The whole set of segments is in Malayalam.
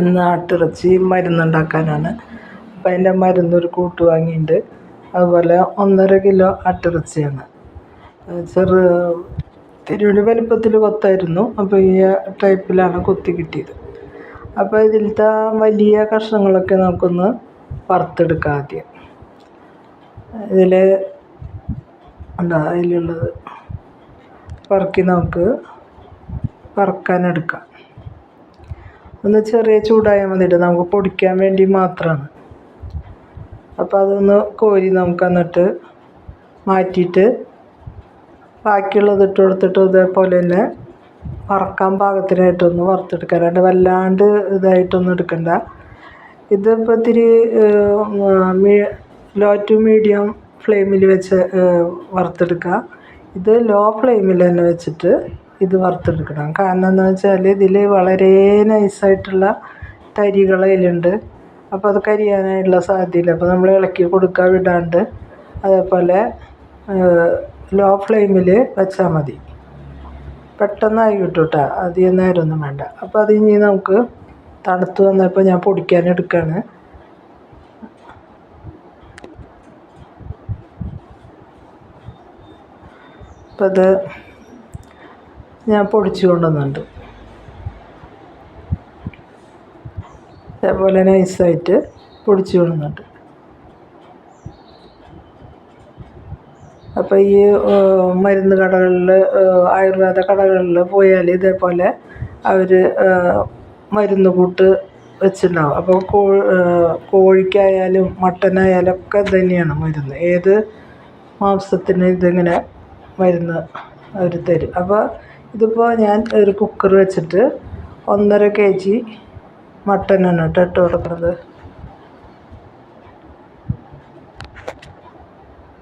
ഇന്ന് ആട്ടിറച്ചി മരുന്നുണ്ടാക്കാനാണ്. അപ്പം അതിന്റെ മരുന്നൊരു കൂട്ട് വാങ്ങിയിട്ടുണ്ട് അതുപോലെ ഒന്നര കിലോ ആട്ടിറച്ചിയാണ്. ചെറു തിരുവണി വലിപ്പത്തിൽ കൊത്തായിരുന്നു. അപ്പോൾ ഈ ടൈപ്പിലാണ് കൊത്തി കിട്ടിയത്. അപ്പോൾ ഇതിലത്തെ വലിയ കഷ്ണങ്ങളൊക്കെ നമുക്കൊന്ന് വറുത്തെടുക്കാം ആദ്യം. ഇതിൽ എന്താ അതിലുള്ളത് പറക്കി നമുക്ക് വറുക്കാനെടുക്കാം. ഒന്ന് ചെറിയ ചൂടായാൽ മതിയിട്ട് നമുക്ക് പൊടിക്കാൻ വേണ്ടി മാത്രമാണ്. അപ്പോൾ അതൊന്ന് കോരി നമുക്ക് എന്നിട്ട് മാറ്റിയിട്ട് ബാക്കിയുള്ളത് ഇട്ട് കൊടുത്തിട്ട് ഇതേപോലെ തന്നെ വറക്കാൻ പാകത്തിനായിട്ടൊന്ന് വറുത്തെടുക്കുക അല്ലാണ്ട് വല്ലാണ്ട് ഇതായിട്ടൊന്നും എടുക്കണ്ട. ഇതിപ്പോൾ ഇത്തിരി ലോ ടു മീഡിയം ഫ്ലെയിമിൽ വെച്ച് വറുത്തെടുക്കുക. ഇത് ലോ ഫ്ലെയിമിൽ തന്നെ വെച്ചിട്ട് ഇത് വറുത്തെടുക്കണം. കാരണം എന്താണെന്ന് വെച്ചാൽ ഇതിൽ വളരെ നൈസായിട്ടുള്ള തരികൾ അതിലുണ്ട്. അപ്പോൾ അത് കരിയാനായിട്ടുള്ള സാധ്യതയില്ല. അപ്പോൾ നമ്മൾ ഇളക്കി കൊടുക്കാൻ വിടാണ്ട് അതേപോലെ ലോ ഫ്ലെയിമിൽ വെച്ചാൽ മതി. പെട്ടെന്നായി കിട്ടും കേട്ടോ അധികം നേരമൊന്നും വേണ്ട. അപ്പോൾ അത് ഇനി നമുക്ക് തണുത്ത് വന്നപ്പോൾ ഞാൻ പൊടിക്കാൻ എടുക്കുകയാണ് അപ്പോൾ അത് ഞാൻ പൊടിച്ചു കൊണ്ടുവന്നുണ്ട് അതേപോലെ നൈസായിട്ട് പൊടിച്ചു കൊണ്ടുവന്നുണ്ട് അപ്പോൾ ഈ മരുന്ന് കടകളിൽ ആയുർവേദ കടകളിൽ പോയാൽ ഇതേപോലെ അവർ മരുന്ന് കൂട്ട് വെച്ചിട്ടുണ്ടാവും. അപ്പോൾ കോ കോഴിക്കായാലും മട്ടനായാലും ഒക്കെ തന്നെയാണ് മരുന്ന്. ഏത് മാംസത്തിന് ഇതിങ്ങനെ മരുന്ന് അവർ തരും. അപ്പോൾ ഇതിപ്പോൾ ഞാൻ ഒരു കുക്കർ വെച്ചിട്ട് ഒന്നര കെ ജി ആണ് കേട്ടോ ഇട്ട് കൊടുക്കുന്നത്.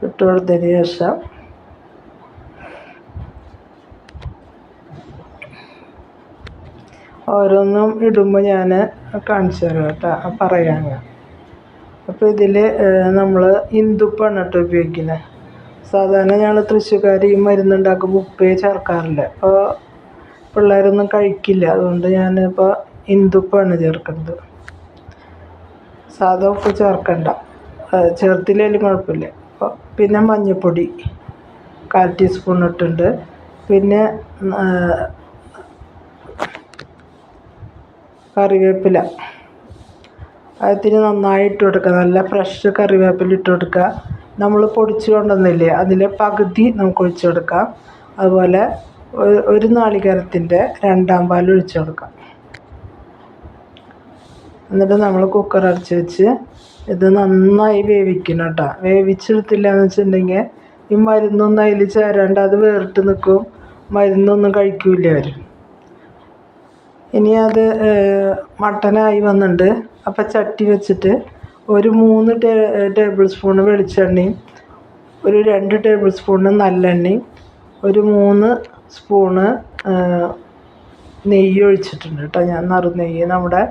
ഇട്ട് കൊടുത്തതിന് ശേഷം ഓരോന്നും ഇടുമ്പോൾ ഞാൻ കാണിച്ചു തരാം കേട്ടോ പറയാം അപ്പോൾ ഇതിൽ നമ്മൾ ഇന്ദുപ്പാണ് കേട്ടോ ഉപയോഗിക്കുന്നത് സാധാരണ ഞങ്ങൾ തൃശ്ശൂർക്കാർ ഈ മരുന്നുണ്ടാക്കുമ്പോൾ ഉപ്പേ ചേർക്കാറില്ല. അപ്പോൾ പിള്ളേരൊന്നും കഴിക്കില്ല. അതുകൊണ്ട് ഞാനിപ്പോൾ ഇന്ദുപ്പാണ് ചേർക്കുന്നത്. സാധാ ഉപ്പ് ചേർക്കണ്ട. ചേർത്തില്ലെങ്കിലും കുഴപ്പമില്ല. അപ്പോൾ പിന്നെ മഞ്ഞൾപ്പൊടി കാൽ ടീസ്പൂൺ ഇട്ടുണ്ട് പിന്നെ കറിവേപ്പില. അതിന് നന്നായി ഇട്ട് കൊടുക്കുക. നല്ല ഫ്രഷ് കറിവേപ്പില ഇട്ട് കൊടുക്കുക. നമ്മൾ പൊടിച്ച് കൊണ്ടുവന്നില്ലേ അതിലെ പകുതി നമുക്ക് ഒഴിച്ചു കൊടുക്കാം. അതുപോലെ ഒരു നാളികേരത്തിന്റെ രണ്ടാം പാൽ ഒഴിച്ചു കൊടുക്കാം. എന്നിട്ട് നമ്മൾ കുക്കർ അടച്ച് വെച്ച് ഇത് നന്നായി വേവിക്കണം കേട്ടോ. വേവിച്ചെടുത്തില്ല എന്ന് വെച്ചിട്ടുണ്ടെങ്കിൽ ഈ മരുന്നൊന്നും അതിൽ ചേരാണ്ട് അത് വേറിട്ട് നിൽക്കും മരുന്നൊന്നും കഴിക്കില്ല അവർ ഇനി അത് മട്ടനായി വന്നിട്ടുണ്ട്. അപ്പം ചട്ടി വെച്ചിട്ട് ഒരു മൂന്ന് ടേബിൾ സ്പൂൺ വെളിച്ചെണ്ണയും ഒരു രണ്ട് ടേബിൾ സ്പൂണ് നല്ലെണ്ണയും ഒരു മൂന്ന് സ്പൂണ് നെയ്യ് ഒഴിച്ചിട്ടുണ്ട് കേട്ടോ. ഞാൻ നറുനെയ്യ് നമ്മുടെ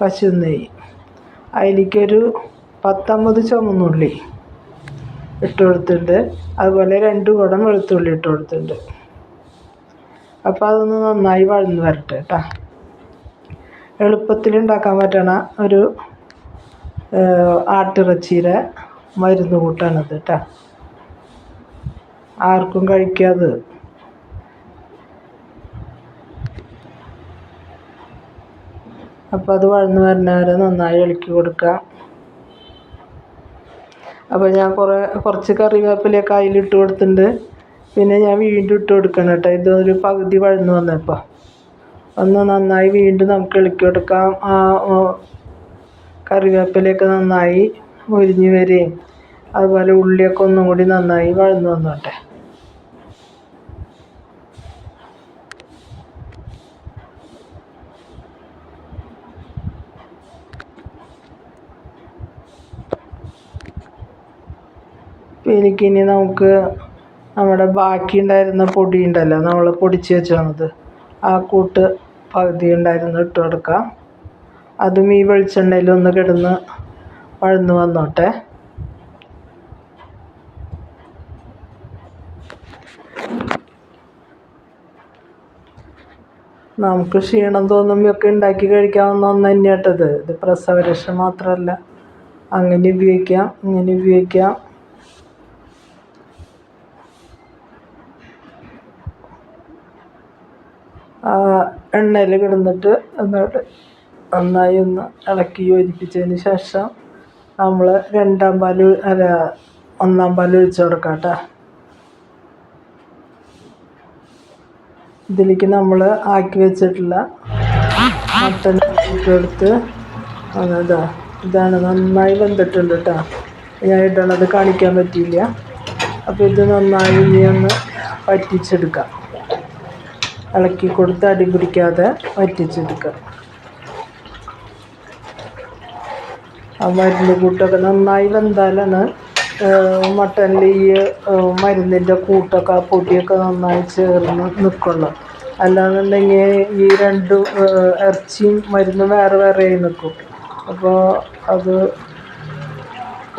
പശു നെയ്യ്. അതിലേക്കൊരു പത്തമ്പത് ചുമന്നുള്ളി ഇട്ട് കൊടുത്തിട്ടുണ്ട്. അതുപോലെ രണ്ട് കുടം വെളുത്തുള്ളി ഇട്ട് കൊടുത്തിട്ടുണ്ട്. അപ്പോൾ അതൊന്ന് നന്നായി വഴന്ന് വരട്ടെ കേട്ടോ. എളുപ്പത്തിൽ ഉണ്ടാക്കാൻ പറ്റണ ഒരു ആട്ടിറച്ചിയുടെ മരുന്ന് കൂട്ടാണിത് കേട്ടോ ആർക്കും കഴിക്കാതെ. അപ്പോൾ അത് വഴന്ന് വരുന്നവരെ നന്നായി ഇളക്കി കൊടുക്കാം. അപ്പോൾ ഞാൻ കുറേ കുറച്ച് കറിവേപ്പിലയൊക്കെ അതിലിട്ട് കൊടുത്തിട്ടുണ്ട് പിന്നെ ഞാൻ വീണ്ടും ഇട്ട് കൊടുക്കണം കേട്ടോ ഇതൊരു പകുതി വഴന്ന് വന്നപ്പോൾ ഒന്ന് നന്നായി വീണ്ടും നമുക്ക് ഇളക്കി കൊടുക്കാം. ആ കറിവേപ്പിലയൊക്കെ നന്നായി മുരിഞ്ഞ് വരികയും അതുപോലെ ഉള്ളിയൊക്കെ ഒന്നും കൂടി നന്നായി വഴന്ന് വന്നോട്ടെ. എനിക്കിനി നമുക്ക് നമ്മുടെ ബാക്കി ഉണ്ടായിരുന്ന പൊടി ഉണ്ടല്ലോ നമ്മൾ പൊടിച്ച് വെച്ചത്. ആ കൂട്ട് പകുതി ഉണ്ടായിരുന്നു ഇട്ട് കൊടുക്കാം. അതും ഈ വെളിച്ചെണ്ണയിൽ ഒന്ന് കിടന്ന് വഴന്ന് വന്നോട്ടെ. നമുക്ക് ക്ഷീണം തോന്നുമ്പോഴൊക്കെ ഉണ്ടാക്കി കഴിക്കാവുന്ന ഒന്ന് തന്നെ കേട്ടത്. ഇത് പ്രസവരക്ഷ മാത്രമല്ല. അങ്ങനെ ഉപയോഗിക്കാം ഇങ്ങനെ ഉപയോഗിക്കാം. എണ്ണയിൽ കിടന്നിട്ട് എന്നിട്ട് നന്നായി ഒന്ന് ഇളക്കി യോജിപ്പിച്ചതിന് ശേഷം നമ്മൾ രണ്ടാം പാൽ അല്ല ഒന്നാം പാൽ ഒഴിച്ചു കൊടുക്കാം കേട്ടോ. ഇതിലേക്ക് നമ്മൾ ആക്കി വെച്ചിട്ടുള്ള മട്ടൻ എടുത്ത് അതാ ഇതാണ് നന്നായി വെന്തിട്ടുണ്ട് കേട്ടോ. ഞാൻ ഇടണത് കാണിക്കാൻ പറ്റിയില്ല. അപ്പോൾ ഇത് നന്നായി ഇനി ഒന്ന് വറ്റിച്ചെടുക്കാം. ഇളക്കി കൊടുത്ത് അടി പിടിക്കാതെ വറ്റിച്ചെടുക്കുക ആ മരുന്ന് കൂട്ടൊക്കെ നന്നായി വെന്താലാണ് മട്ടനിൽ ഈ മരുന്നിന്റെ കൂട്ടൊക്കെ ആ പൊടിയൊക്കെ നന്നായി ചേർന്ന് നിൽക്കുള്ളൂ അല്ലാന്നുണ്ടെങ്കിൽ ഈ രണ്ട് ഇറച്ചിയും മരുന്നും വേറെ വേറെ നിൽക്കും അപ്പോൾ അത്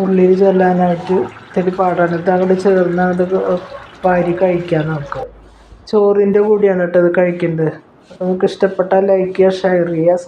ഉള്ളിൽ ചെല്ലാനായിട്ട് ഇത്തിരി പാടാണ്. ഇത് അങ്ങോട്ട് ചേർന്ന് അങ്ങോട്ട് വാരി കഴിക്കാൻ നമുക്ക് ചോറിന്റെ കൂടിയാണ് കേട്ടോ ഇത് കഴിക്കേണ്ടത്. നിങ്ങൾക്ക് ഇഷ്ടപ്പെട്ടാൽ ലൈക്ക് ചെയ്യുക ഷെയർ ചെയ്യുക